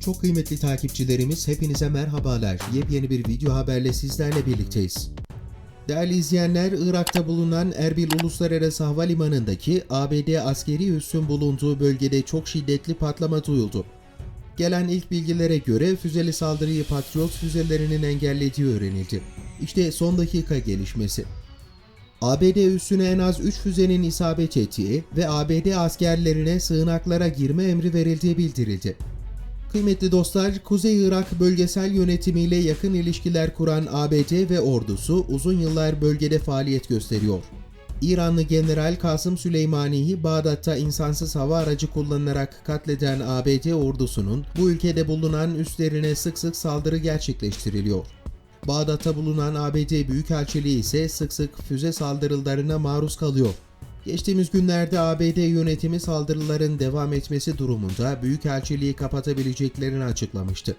Çok kıymetli takipçilerimiz hepinize merhabalar. Yepyeni bir video haberle sizlerle birlikteyiz. Değerli izleyenler, Irak'ta bulunan Erbil Uluslararası Havalimanı'ndaki ABD askeri üssün bulunduğu bölgede çok şiddetli patlama duyuldu. Gelen ilk bilgilere göre füzeli saldırıyı Patriot füzelerinin engellediği öğrenildi. İşte son dakika gelişmesi. ABD üssüne en az 3 füzenin isabet ettiği ve ABD askerlerine sığınaklara girme emri verildiği bildirildi. Kıymetli dostlar, Kuzey Irak bölgesel yönetimiyle yakın ilişkiler kuran ABD ve ordusu uzun yıllar bölgede faaliyet gösteriyor. İranlı General Kasım Süleymani'yi Bağdat'ta insansız hava aracı kullanılarak katleden ABD ordusunun bu ülkede bulunan üslerine sık sık saldırı gerçekleştiriliyor. Bağdat'ta bulunan ABD Büyükelçiliği ise sık sık füze saldırılarına maruz kalıyor. Geçtiğimiz günlerde ABD yönetimi saldırıların devam etmesi durumunda Büyükelçiliği kapatabileceklerini açıklamıştı.